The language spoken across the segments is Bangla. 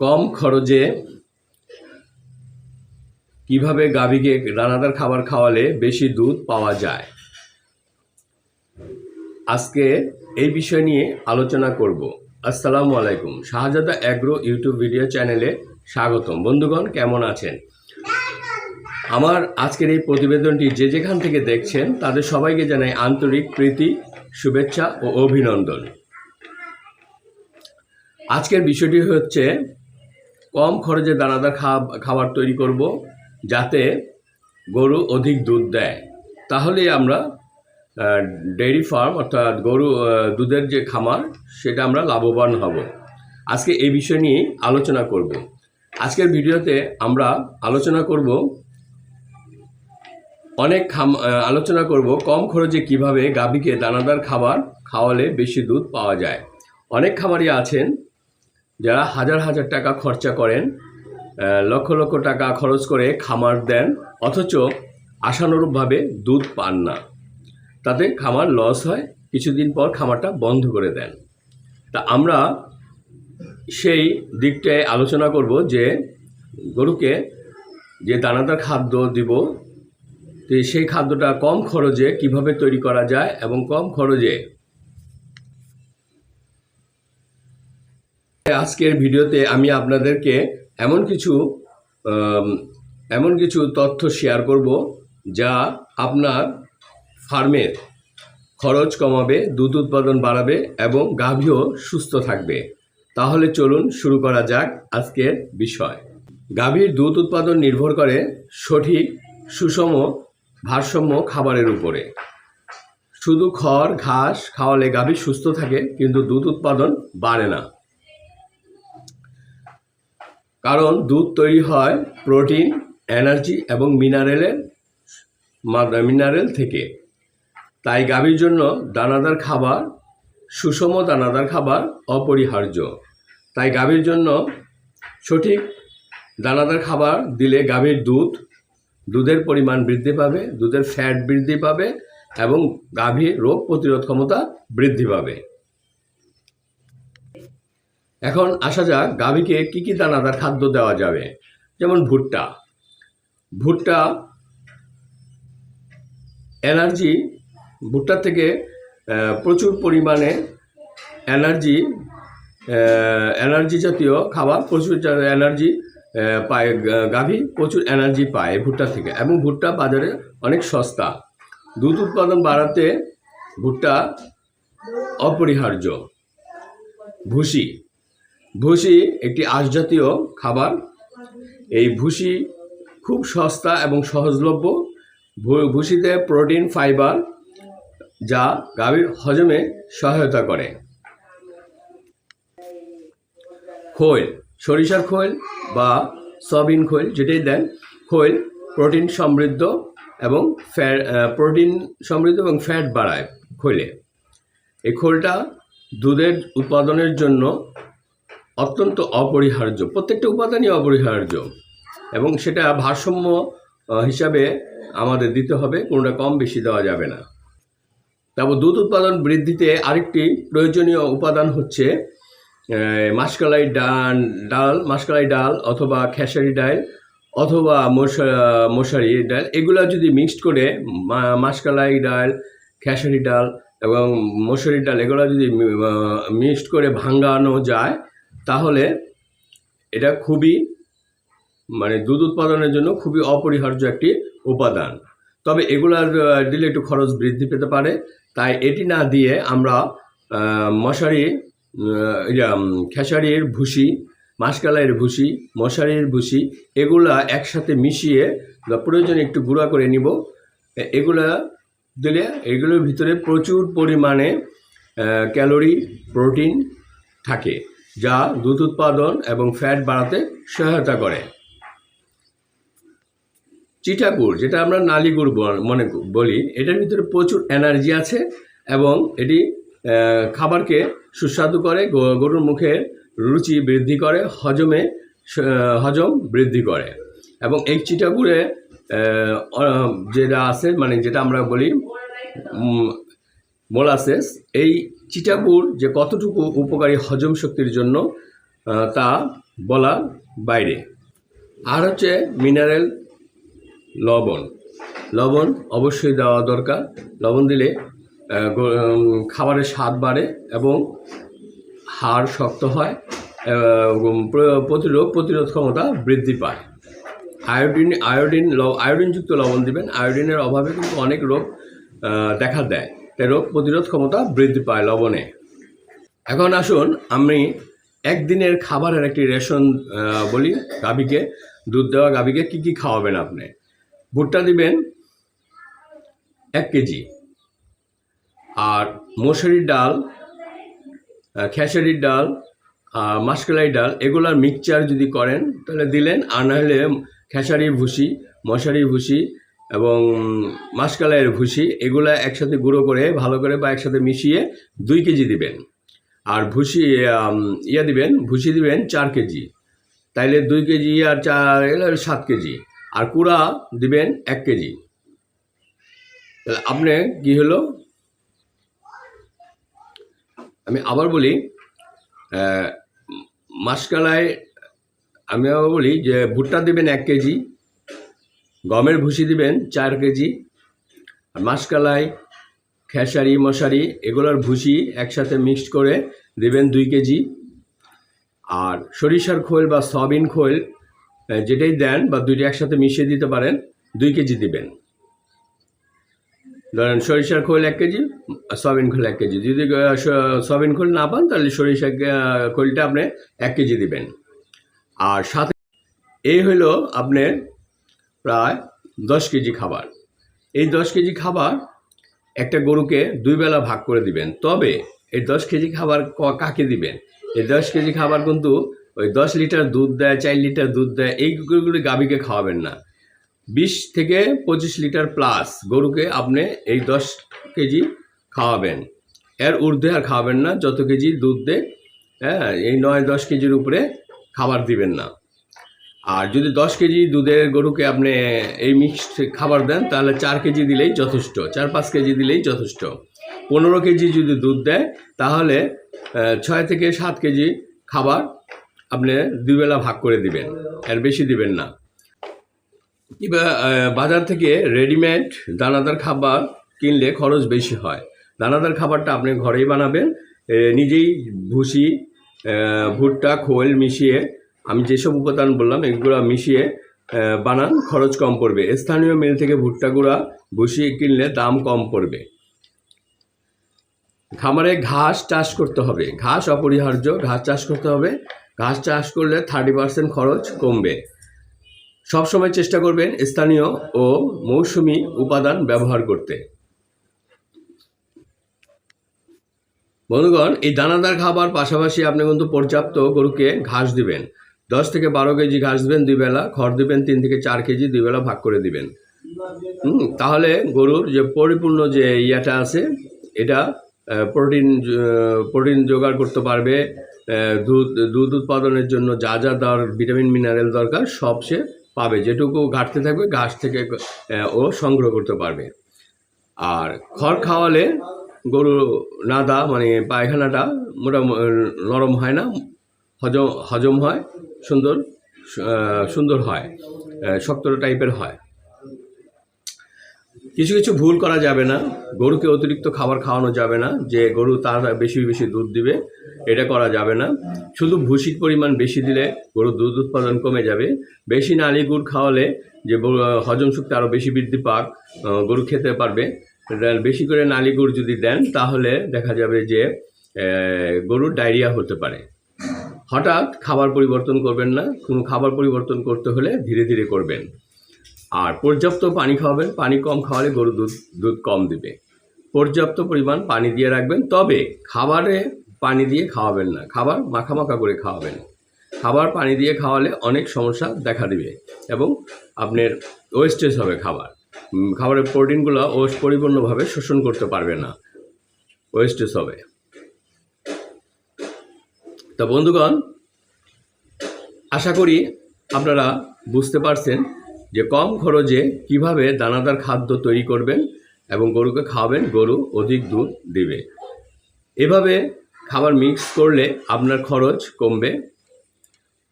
কম খরচে কীভাবে গাভীকে দানাদার খাবার খাওয়ালে বেশি দুধ পাওয়া যায়? আজকে এই বিষয় নিয়ে আলোচনা করব। আসসালামু আলাইকুম। শাহজাদা অ্যাগ্রো ইউটিউব ভিডিও চ্যানেলে স্বাগতম। বন্ধুগণ, কেমন আছেন? আমার আজকের এই প্রতিবেদনটি যে যেখান থেকে দেখছেন, তাদের সবাইকে জানাই আন্তরিক প্রীতি, শুভেচ্ছা ও অভিনন্দন। আজকের বিষয়টি হচ্ছে কম খরচে দানাদার খাবার তৈরি করব যাতে গরু অধিক দুধ দেয়। তাহলে আমরা ডেয়ারি ফার্ম অর্থাৎ গরু দুধের যে খামার, সেটা আমরা লাভবান হব। আজকে এই বিষয় নিয়ে আলোচনা করব। আজকের ভিডিওতে আমরা আলোচনা করব অনেক খাম আলোচনা করব কম খরচে কীভাবে গাভীকে দানাদার খাবার খাওয়ালে বেশি দুধ পাওয়া যায়। অনেক খামারি আছেন যারা হাজার হাজার টাকা খরচা করেন লক্ষ লক্ষ টাকা খরচ করে খামার দেন, অথচ আশানুরূপভাবে দুধ পান না। তাতে খামার লস হয়, কিছুদিন পর খামারটা বন্ধ করে দেন। তা আমরা সেই দিকটায় আলোচনা করব যে গরুকে যে দানাদার খাদ্য দিব সেই খাদ্যটা কম খরচে কীভাবে তৈরি করা যায় এবং কম খরচে আজকের ভিডিওতে আমি আপনাদেরকে এমন কিছু এমন কিছু তথ্য শেয়ার করব যা আপনার ফার্মের খরচ কমাবে, দুধ উৎপাদন বাড়াবে এবং গাভীও সুস্থ থাকবে। তাহলে চলুন শুরু করা যাক আজকের বিষয়। গাভীর দুধ উৎপাদন নির্ভর করে সঠিক, সুষম, ভারসাম্য খাবারের উপরে। শুধু খড়, ঘাস খাওয়ালে গাভী সুস্থ থাকে, কিন্তু দুধ উৎপাদন বাড়ে না। কারণ দুধ তৈরি হয় প্রোটিন, এনার্জি এবং মিনারেলের মিনারেল থেকে। তাই গাভীর জন্য দানাদার খাবার, সুষম দানাদার খাবার অপরিহার্য। তাই গাভীর জন্য সঠিক দানাদার খাবার দিলে গাভীর দুধ, দুধের পরিমাণ বৃদ্ধি পাবে, দুধের ফ্যাট বৃদ্ধি পাবে এবং গাভীর রোগ প্রতিরোধ ক্ষমতা বৃদ্ধি পাবে। এখন আসা যাক গাভীকে কি কি দানাদার খাদ্য দেওয়া যাবে। যেমন ভুট্টা। ভুট্টা এনার্জি, ভুট্টা থেকে প্রচুর পরিমাণে এনার্জি এনার্জি জাতীয় খাবার, প্রচুর এনার্জি পায় গাভী, প্রচুর এনার্জি পায় ভুট্টা থেকে। এবং ভুট্টা বাজারে অনেক সস্তা। দুধ উৎপাদন বাড়াতে ভুট্টা অপরিহার্য। ভুসি। ভুসি একটি আঁশজাতীয় খাবার। এই ভুসি খুব সস্তা এবং সহজলভ্য। ভুসিতে প্রোটিন, ফাইবার, যা গাভীর হজমে সহায়তা করে। খৈল, সরিষার খৈল বা সয়াবিন খৈল যেটাই দেন, খৈল প্রোটিন সমৃদ্ধ এবং ফ্যাট প্রোটিন সমৃদ্ধ এবং ফ্যাট বাড়ায় খৈলে। এই খোলটা দুধের উৎপাদনের জন্য অত্যন্ত অপরিহার্য, প্রত্যেকটা উপাদানই অপরিহার্য। এবং সেটা ভারসাম্য হিসাবে আমাদের দিতে হবে, কোনোটা কম বেশি দেওয়া যাবে না। তারপর দুধ উৎপাদন বৃদ্ধিতে আরেকটি প্রয়োজনীয় উপাদান হচ্ছে মাসকালাই ডাল ডাল, মাসকালাই ডাল অথবা খেসারি ডাল অথবা মশা- মশারি ডাল, এগুলো যদি মিক্সড করে মাসকালাই ডাল, খেসারি ডাল এবং মশুরি ডাল, এগুলো যদি মিক্সড করে ভাঙানো যায় তাহলে এটা খুবই মানে দুধ উৎপাদনের জন্য খুবই অপরিহার্য একটি উপাদান। তবে এগুলার দিলে একটু খরচ বৃদ্ধি পেতে পারে। তাই এটি না দিয়ে আমরা মশারি খেসারির ভুসি, মাসকালাইয়ের ভুসি, মশারির ভুসি, এগুলা একসাথে মিশিয়ে প্রয়োজনে একটু গুঁড়া করে নিব। এগুলা দিলে, এগুলোর ভিতরে প্রচুর পরিমাণে ক্যালোরি, প্রোটিন থাকে। যা দুধ উৎপাদন এবং ফ্যাট বাড়াতে সহায়তা করে। চিটাগুড়, যেটা আমরা নালিগুড় বল- মনে বলি, এটার ভিতরে প্রচুর এনার্জি আছে এবং এটি খাবারকে সুস্বাদু করে গরুর মুখে রুচি বৃদ্ধি করে, হজমে হজম বৃদ্ধি করে এবং এই চিটাগুড়ে যেটা আছে মানে যেটা আমরা বলি মোলাসেস, এই চিটাগুড় যে কতটুকু উপকারী হজম শক্তির জন্য তা বলা বাইরে। আর হচ্ছে মিনারেল লবণ। লবণ অবশ্যই দেওয়া দরকার। লবণ দিলে খাবারের স্বাদ বাড়ে এবং হাড় শক্ত হয় প্রতিরোধ প্রতিরোধ ক্ষমতা বৃদ্ধি পায়। আয়োডিন আয়োডিন আয়োডিনযুক্ত লবণ দিবেন। আয়োডিনের অভাবে কিন্তু অনেক রোগ দেখা দেয়। রোগ প্রতিরোধ ক্ষমতা বৃদ্ধি পায় লবণে। এখন আসুন আমি একদিনের খাবারের একটি রেশন বলি, গাভীকে, দুধ দেওয়া গাভীকে কী কী খাওয়াবেন আপনি? ভুট্টা দিবেন এক কেজি। আর মসুরির ডাল খেসারির ডাল মাসকলাই ডাল, এগুলার মিক্সচার যদি করেন, তাহলে দিলেন, আর নাহলে খেসারির ভুসি, মশারির ভুসি এবং মাসকালাইয়ের ভুসি, এগুলা একসাথে গুঁড়ো করে, ভালো করে বা একসাথে মিশিয়ে দুই কেজি দিবেন। আর ভুসি ইয়া দিবেন, ভুসি দিবেন চার কেজি। তাইলে দুই কেজি আর চার সাত কেজি। আর কুড়া দিবেন এক কেজি। তাহলে আপনি কি হলো? আমি আবার বলি মাসকালায় আমি আবার বলি যে ভুট্টা দিবেন এক কেজি গমের ভুসি দিবেন চার কেজি আর মাসকালাই খেসারি মশারি এগুলোর ভুসি একসাথে মিক্সড করে দেবেন দুই কেজি। আর সরিষার খোল বা সয়াবিন খোল যেটাই দেন বা দুইটা একসাথে মিশিয়ে দিতে পারেন দুই কেজি দিবেন। ধরেন সরিষার খোল এক কেজি সয়াবিন খোল এক কেজি। যদি আহ, স- সয়াবিন খোল না পান তাহলে সরিষা খোলটা আপনি এক কেজি দিবেন। আর সাথে এই হলো আপনার প্রায় দশ কেজি খাবার। এই দশ কেজি খাবার একটা গরুকে দুই বেলা ভাগ করে দিবেন। তবে এই দশ কেজি খাবার কাকে দিবেন? এই দশ কেজি খাবার কিন্তু ওই দশ লিটার দুধ দেয়, চার লিটার দুধ দেয়, এই গরুগুলি গাভীকে খাওয়াবেন না। বিশ থেকে পঁচিশ লিটার প্লাস গরুকে আপনি এই দশ কেজি খাওয়াবেন। এর ঊর্ধ্বে আর খাওয়াবেন না, যত কেজি দুধ দেয় হ্যাঁ এই নয় দশ কেজির উপরে খাবার দিবেন না। আর যদি দশ কেজি দুধের গরুকে আপনি এই মিক্সড খাবার দেন, তাহলে চার কেজি দিলেই যথেষ্ট, চার পাঁচ কেজি দিলেই যথেষ্ট। পনেরো কেজি যদি দুধ দেয়, তাহলে ছয় থেকে সাত কেজি খাবার আপনি দুবেলা ভাগ করে দিবেন, এর বেশি দিবেন না। বাজার থেকে রেডিমেড দানাদার খাবার কিনলে খরচ বেশি হয়। দানাদার খাবারটা আপনি ঘরেই বানাবেন নিজেই ভুসি ভুট্টা, খোল মিশিয়ে আমি যেসব উপাদান বললাম, এগুলো মিশিয়ে বানান, খরচ কম পড়বে। স্থানীয় মিল থেকে ভুট্টা গুঁড়া বসিয়ে কিনলে দাম কম পড়বে। খামারে ঘাস চাষ করতে হবে। ঘাস অপরিহার্য, ঘাস চাষ করতে হবে। ঘাস চাষ করলে থার্টি পার্সেন্ট খরচ কমবে। সবসময় চেষ্টা করবেন স্থানীয় ও মৌসুমি উপাদান ব্যবহার করতে। বন্ধুগণ, এই দানাদার খাবার পাশাপাশি আপনি কিন্তু পর্যাপ্ত গরুকে ঘাস দিবেন। দশ থেকে বারো কেজি ঘাস দিবেন দুই বেলা, খড় দিবেন তিন থেকে চার কেজি, দুই বেলা ভাগ করে দিবেন। হুম, তাহলে গরুর যে পরিপূর্ণ যে ইয়াটা আছে, এটা প্রোটিন প্রোটিন জোগাড় করতে পারবে দুধ দুধ উৎপাদনের জন্য যা যা দর, ভিটামিন, মিনারেল দরকার, সব সে পাবে। যেটুকু ঘাটতে থাকবে, ঘাস থেকে ও সংগ্রহ করতে পারবে। আর খড় খাওয়ালে গরু নাদা মানে পায়খানাটা মোটামুটি নরম হয় না, হজম হজম হয়। সুন্দর সুন্দর হয় শক্ত টাইপের হয়। কিছু কিছু ভুল করা যাবে না, গরুকে অতিরিক্ত খাবার খাওয়ানো যাবে না, যে গরু তার বেশি বেশি দুধ দিবে, এটা করা যাবে না। শুধু ভুসির পরিমাণ বেশি দিলে গরুর দুধ উৎপাদন কমে যাবে। বেশি নালি গুড় খাওয়ালে যে হজম শক্তি আরও বেশি বৃদ্ধি পাক গরু খেতে পারবে। বেশি করে নালি গুড় যদি দেন, তাহলে দেখা যাবে যে গরুর ডায়রিয়া হতে পারে। হঠাৎ খাবার পরিবর্তন করবেন না, কোনো খাবার পরিবর্তন করতে হলে ধীরে ধীরে করবেন। আর পর্যাপ্ত পানি খাওয়াবেন, পানি কম খাওয়ালে গরু দুধ দুধ কম দিবে। পর্যাপ্ত পরিমাণ পানি দিয়ে রাখবেন, তবে খাবারে পানি দিয়ে খাওয়াবেন না, খাবার মাখা মাখা করে খাওয়াবেন। খাবার পানি দিয়ে খাওয়ালে অনেক সমস্যা দেখা দিবে এবং আপনার ওয়েস্টেজ হবে খাবার। খাবারের প্রোটিনগুলো ও পরিপূর্ণভাবে শোষণ করতে পারবে না, ওয়েস্টেজ হবে। তা বন্ধুগণ, আশা করি আপনারা বুঝতে পারছেন যে কম খরচে কীভাবে দানাদার খাদ্য তৈরি করবেন এবং গরুকে খাওয়াবেন, গরু অধিক দুধ দিবে। এভাবে খাবার মিক্স করলে আপনার খরচ কমবে,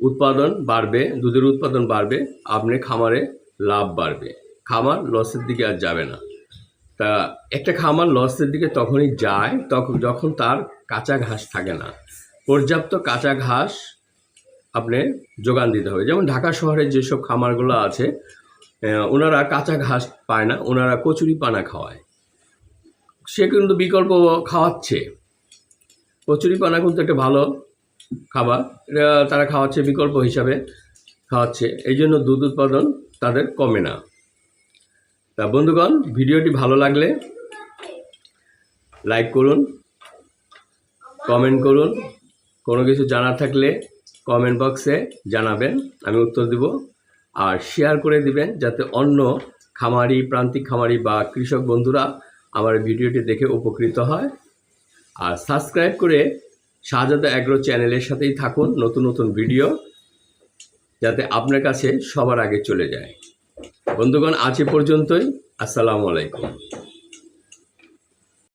উৎপাদন বাড়বে, দুধের উৎপাদন বাড়বে, আপনি খামারে লাভ বাড়বে। খামার লসের দিকে আর যাবে না। তা একটা খামার লসের দিকে তখনই যায় তখন যখন তার কাঁচা ঘাস থাকে না। পর্যাপ্ত কাঁচা ঘাস আপনি যোগান দিতে হবে। যেমন ঢাকা শহরে যেসব খামারগুলো আছে ওনারা কাঁচা ঘাস পায় না, ওনারা কচুরি পানা খাওয়ায়। সে কিন্তু বিকল্প খাওয়াচ্ছে। কচুরি পানা কিন্তু একটা ভালো খাবার। এটা তারা খাওয়াচ্ছে, বিকল্প হিসাবে খাওয়াচ্ছে। এই জন্য দুধ উৎপাদন তাদের কমে না। তা বন্ধুগণ, ভিডিওটি ভালো লাগলে লাইক করুন, কমেন্ট করুন। কোনো কিছু জানার থাকলে কমেন্ট বক্সে জানাবেন, আমি উত্তর দিব। আর শেয়ার করে দিবেন যাতে অন্য খামারি, প্রান্তিক খামারি বা কৃষক বন্ধুরা আমার ভিডিওটি দেখে উপকৃত হয়। আর সাবস্ক্রাইব করে শাহজাদা অ্যাগ্রো চ্যানেলের সাথেই থাকুন নতুন নতুন ভিডিও, যাতে আপনার কাছে সবার আগে চলে যায়। বন্ধুগণ, আজ পর্যন্তই। আসসালামু আলাইকুম।